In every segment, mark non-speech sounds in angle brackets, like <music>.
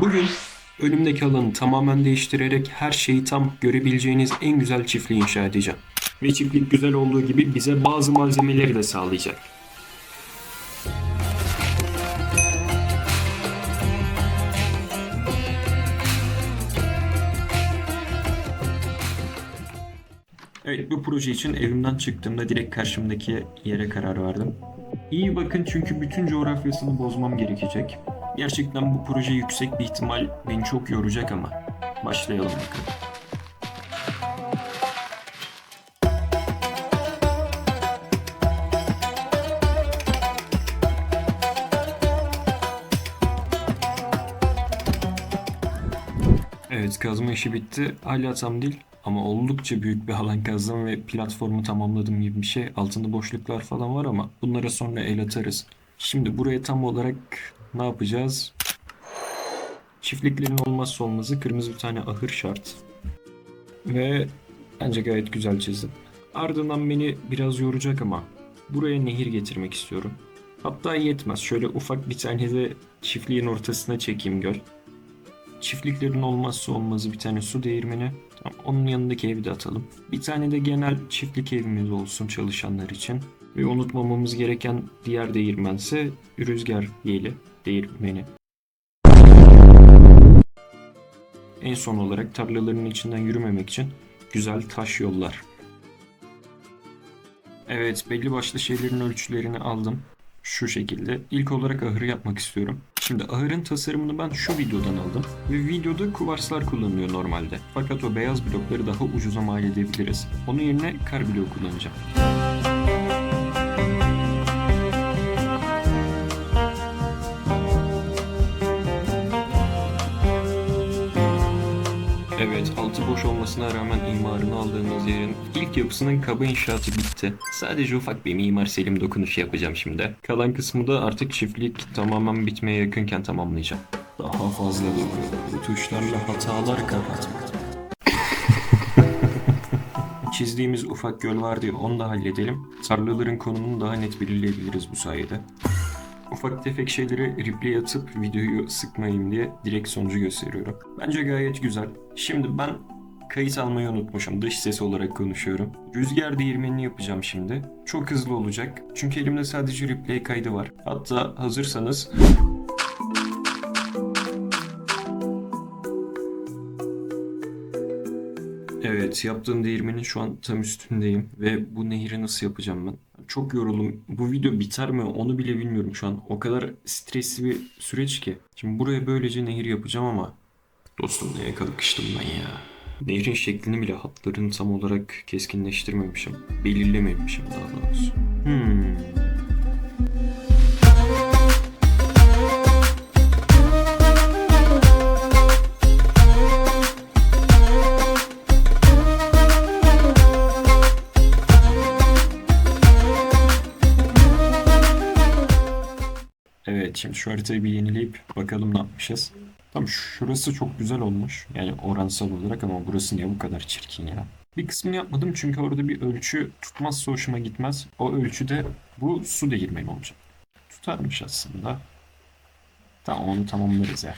Bugün önümdeki alanı tamamen değiştirerek her şeyi tam görebileceğiniz en güzel çiftliği inşa edeceğim. Ve çiftlik güzel olduğu gibi bize bazı malzemeleri de sağlayacak. Evet bu proje için evimden çıktığımda direkt karşımdaki yere karar verdim. İyi bakın çünkü bütün coğrafyasını bozmam gerekecek. Gerçekten bu proje yüksek bir ihtimal beni çok yoracak ama başlayalım bakalım. Evet kazma işi bitti. Hala tam değil ama oldukça büyük bir alan kazdım ve platformu tamamladım gibi bir şey. Altında boşluklar falan var ama bunlara sonra el atarız. Şimdi buraya tam olarak ne yapacağız? Çiftliklerin olmazsa olmazı kırmızı bir tane ahır şart. Ve bence gayet güzel çizdim. Ardından beni biraz yoracak ama buraya nehir getirmek istiyorum. Hatta yetmez. Şöyle ufak bir tane de çiftliğin ortasına çekeyim göl. Çiftliklerin olmazsa olmazı bir tane su değirmeni. Onun yanındaki evi de atalım. Bir tane de genel çiftlik evimiz olsun çalışanlar için. Ve unutmamamız gereken diğer değirmense rüzgar yeli değirmeni. En son olarak tarlaların içinden yürümemek için güzel taş yollar. Evet belli başlı şeylerin ölçülerini aldım. Şu şekilde. İlk olarak ahırı yapmak istiyorum. Şimdi ahırın tasarımını ben şu videodan aldım. Ve videoda kuvarslar kullanılıyor normalde. Fakat o beyaz blokları daha ucuza mal edebiliriz. Onun yerine kar bloğu kullanacağım. Evet, altı boş olmasına rağmen imarını aldığımız yerin ilk yapısının kaba inşaatı bitti. Sadece ufak bir Mimar Selim dokunuşu yapacağım şimdi. Kalan kısmı da artık çiftlik tamamen bitmeye yakınken tamamlayacağım. Daha fazla dokunuyor. Bu tuşlarla hatalar kapatmak. <laughs> Çizdiğimiz ufak göl vardı ya onu da halledelim. Tarlaların konumunu daha net belirleyebiliriz bu sayede. Ufak tefek şeyleri replay atıp videoyu sıkmayayım diye direkt sonucu gösteriyorum. Bence gayet güzel. Şimdi ben kayıt almayı unutmuşum. Dış ses olarak konuşuyorum. Rüzgar değirmenini yapacağım şimdi. Çok hızlı olacak. Çünkü elimde sadece replay kaydı var. Hatta hazırsanız Evet, yaptığım değirmenin şu an tam üstündeyim ve bu nehri nasıl yapacağım ben? Çok yoruldum. Bu video biter mi onu bile bilmiyorum şu an. O kadar stresli bir süreç ki. Şimdi buraya böylece nehir yapacağım ama dostum neye kalkıştım ben ya. Nehrin şeklini bile hatlarını tam olarak keskinleştirmemişim. Belirlememişim daha doğrusu. Hmm. Şimdi şu haritayı bir yenileyip bakalım ne yapmışız. Tam şurası çok güzel olmuş. Yani oransal olarak ama burası niye bu kadar çirkin ya? Bir kısmını yapmadım çünkü orada bir ölçü tutmazsa hoşuma gitmez. O ölçüde bu su değirmeni olacak. Tutarmış aslında. Tamam onu tamamlarız ya.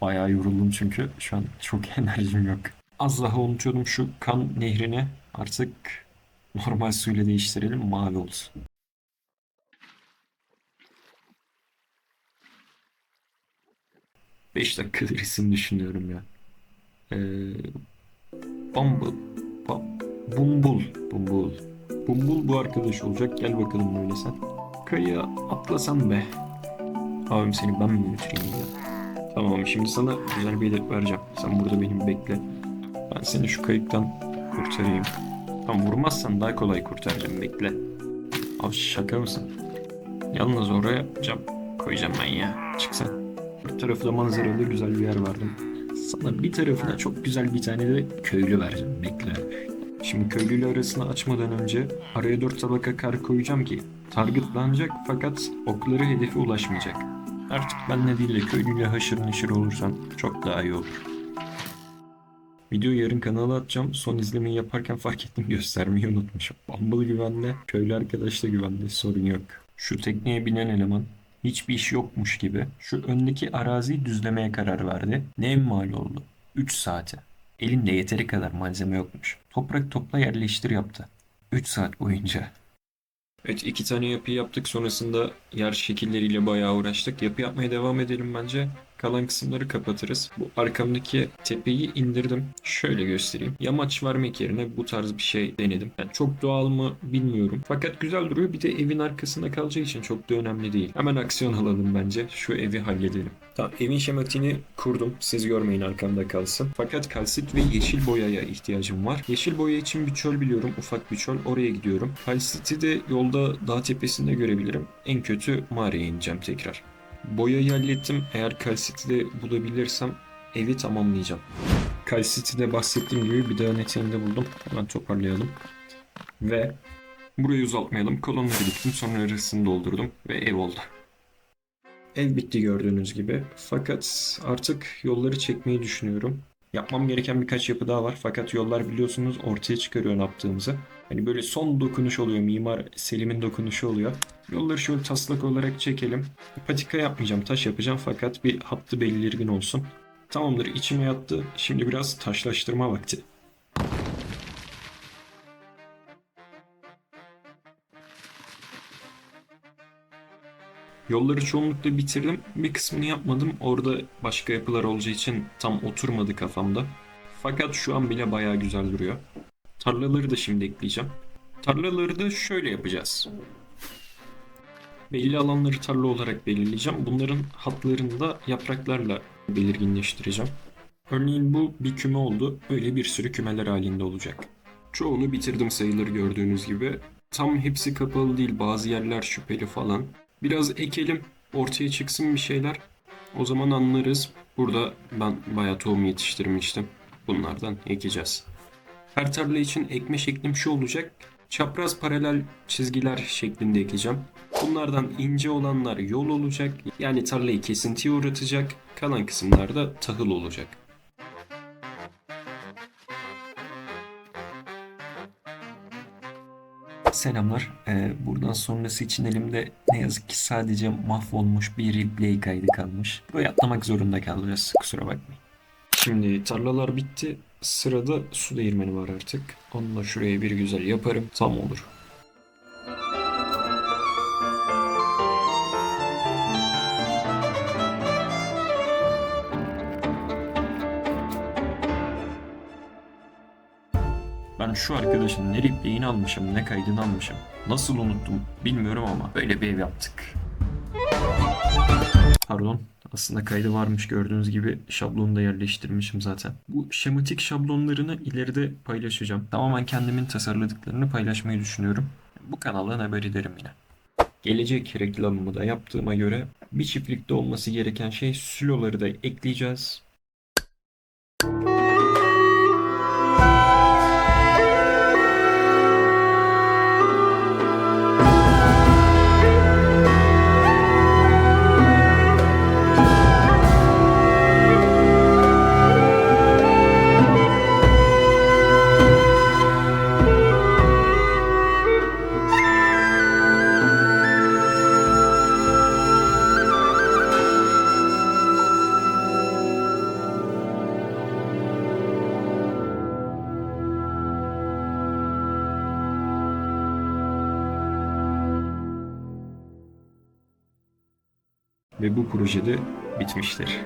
Bayağı yoruldum çünkü şu an çok <laughs> enerjim yok. Az daha unutuyordum şu kan nehrini artık normal suyla değiştirelim mavi olsun. Beş dakikadır isim düşünüyorum ya. Ee, Bumble. Bum, Bumbul. Bumbul. Bumbul bu arkadaş olacak. Gel bakalım böyle sen. Kayaya atlasan be. Abim seni ben mi götüreyim ya? Tamam şimdi sana güzel bir hedef vereceğim. Sen burada benim bekle. Ben seni şu kayıktan kurtarayım. Tamam vurmazsan daha kolay kurtaracağım bekle. Abi şaka mısın? Yalnız oraya cam koyacağım ben ya. Çıksan. Bir tarafı da manzaralı güzel bir yer verdim. Sana bir tarafına çok güzel bir tane de köylü vereceğim. Bekle. Şimdi köylüyle arasını açmadan önce araya dört tabaka kar koyacağım ki targetlanacak fakat okları hedefe ulaşmayacak. Artık benle değil de köylüyle haşır neşir olursan çok daha iyi olur. Videoyu yarın kanala atacağım. Son izlemeyi yaparken fark ettim göstermeyi unutmuşum. Bumble güvenli, köylü arkadaş da güvenli sorun yok. Şu tekneye binen eleman hiçbir iş yokmuş gibi şu öndeki araziyi düzlemeye karar verdi. Ne mal oldu? 3 saate. Elinde yeteri kadar malzeme yokmuş. Toprak topla yerleştir yaptı. 3 saat boyunca. Evet iki tane yapı yaptık. Sonrasında yer şekilleriyle bayağı uğraştık. Yapı yapmaya devam edelim bence. Kalan kısımları kapatırız. Bu arkamdaki tepeyi indirdim. Şöyle göstereyim. Yamaç vermek yerine bu tarz bir şey denedim. Yani çok doğal mı bilmiyorum. Fakat güzel duruyor. Bir de evin arkasında kalacağı için çok da önemli değil. Hemen aksiyon alalım bence. Şu evi halledelim. Tamam evin şematini kurdum. Siz görmeyin arkamda kalsın. Fakat kalsit ve yeşil boyaya ihtiyacım var. Yeşil boya için bir çöl biliyorum. Ufak bir çöl. Oraya gidiyorum. Kalsiti de yolda dağ tepesinde görebilirim. En kötü mağaraya ineceğim tekrar. Boyayı hallettim. Eğer kalsiti de bulabilirsem evi tamamlayacağım. Kalsiti de bahsettiğim gibi bir dağın eteğinde buldum. Hemen toparlayalım. Ve burayı uzatmayalım. Kolonları diktim. Sonra arasını doldurdum. Ve ev oldu. Ev bitti gördüğünüz gibi. Fakat artık yolları çekmeyi düşünüyorum. Yapmam gereken birkaç yapı daha var. Fakat yollar biliyorsunuz ortaya çıkarıyor ne yaptığımızı. Hani böyle son dokunuş oluyor. Mimar Selim'in dokunuşu oluyor. Yolları şöyle taslak olarak çekelim. Patika yapmayacağım. Taş yapacağım fakat bir hattı belirgin olsun. Tamamdır içime yattı. Şimdi biraz taşlaştırma vakti. Yolları çoğunlukla bitirdim. Bir kısmını yapmadım. Orada başka yapılar olacağı için tam oturmadı kafamda. Fakat şu an bile bayağı güzel duruyor. Tarlaları da şimdi ekleyeceğim. Tarlaları da şöyle yapacağız. Belli alanları tarla olarak belirleyeceğim. Bunların hatlarını da yapraklarla belirginleştireceğim. Örneğin bu bir küme oldu. Böyle bir sürü kümeler halinde olacak. Çoğunu bitirdim sayıları gördüğünüz gibi. Tam hepsi kapalı değil. Bazı yerler şüpheli falan. Biraz ekelim. Ortaya çıksın bir şeyler. O zaman anlarız. Burada ben bayağı tohum yetiştirmiştim. Bunlardan ekeceğiz. Her tarla için ekme şeklim şu olacak. Çapraz paralel çizgiler şeklinde ekeceğim. Bunlardan ince olanlar yol olacak. Yani tarlayı kesintiye uğratacak. Kalan kısımlar da tahıl olacak. Selamlar. Ee, buradan sonrası için elimde ne yazık ki sadece mahvolmuş bir replay kaydı kalmış. Burayı atlamak zorunda kalacağız. Kusura bakmayın. Şimdi tarlalar bitti. Sırada su değirmeni var artık. Onu da şuraya bir güzel yaparım. Tam olur. Ben şu arkadaşın ne replayini almışım ne kaydını almışım. Nasıl unuttum bilmiyorum ama böyle bir ev yaptık. Pardon. Aslında kaydı varmış gördüğünüz gibi şablonu da yerleştirmişim zaten. Bu şematik şablonlarını ileride paylaşacağım. Tamamen kendimin tasarladıklarını paylaşmayı düşünüyorum. Bu kanaldan haber ederim yine. Gelecek reklamımı da yaptığıma göre bir çiftlikte olması gereken şey süloları da ekleyeceğiz. Bu proje de bitmiştir.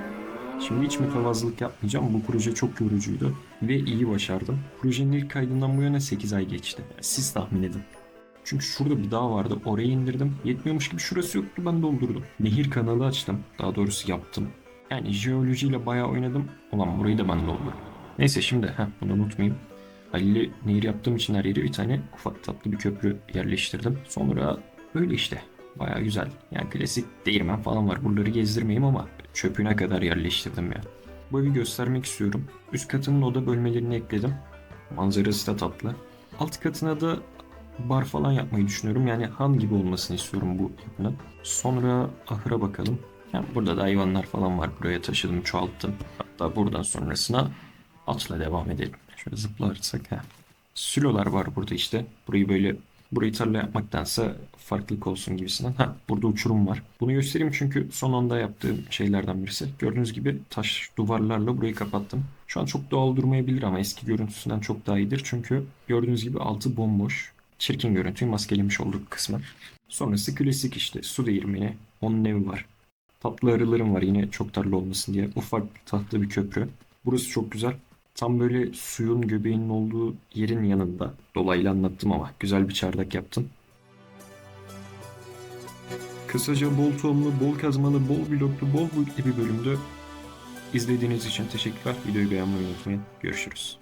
Şimdi hiç mütevazılık yapmayacağım. Bu proje çok yorucuydu ve iyi başardım. Projenin ilk kaydından bu yana 8 ay geçti. Siz tahmin edin. Çünkü şurada bir dağ vardı. Oraya indirdim. Yetmiyormuş gibi şurası yoktu. Ben doldurdum. Nehir kanalı açtım. Daha doğrusu yaptım. Yani jeolojiyle bayağı oynadım. Ulan burayı da ben doldurdum. Neyse şimdi heh, bunu unutmayayım. Halil'i nehir yaptığım için her yere bir tane ufak tatlı bir köprü yerleştirdim. Sonra böyle işte. Baya güzel. Yani klasik değirmen falan var. Buraları gezdirmeyeyim ama çöpüne kadar yerleştirdim ya. Bu evi göstermek istiyorum. Üst katının oda bölmelerini ekledim. Manzarası da tatlı. Alt katına da bar falan yapmayı düşünüyorum. Yani han gibi olmasını istiyorum bu yapının. Sonra ahıra bakalım. Yani burada da hayvanlar falan var. Buraya taşıdım, çoğalttım. Hatta buradan sonrasına atla devam edelim. Şöyle zıplarsak ha. Sülolar var burada işte. Burayı böyle Burayı tarla yapmaktansa farklılık olsun gibisinden. Ha burada uçurum var. Bunu göstereyim çünkü son anda yaptığım şeylerden birisi. Gördüğünüz gibi taş duvarlarla burayı kapattım. Şu an çok doğal durmayabilir ama eski görüntüsünden çok daha iyidir. Çünkü gördüğünüz gibi altı bomboş. Çirkin görüntüyü maskelemiş olduk kısmen. Sonrası klasik işte su değirmeni. Onun evi var. Tatlı arılarım var yine çok tarla olmasın diye. Ufak tatlı bir köprü. Burası çok güzel. Tam böyle suyun göbeğinin olduğu yerin yanında. Dolaylı anlattım ama güzel bir çardak yaptım. Kısaca bol tohumlu, bol kazmalı, bol bloklu, bol bulutlu bir bölümdü. İzlediğiniz için teşekkürler. Videoyu beğenmeyi unutmayın. Görüşürüz.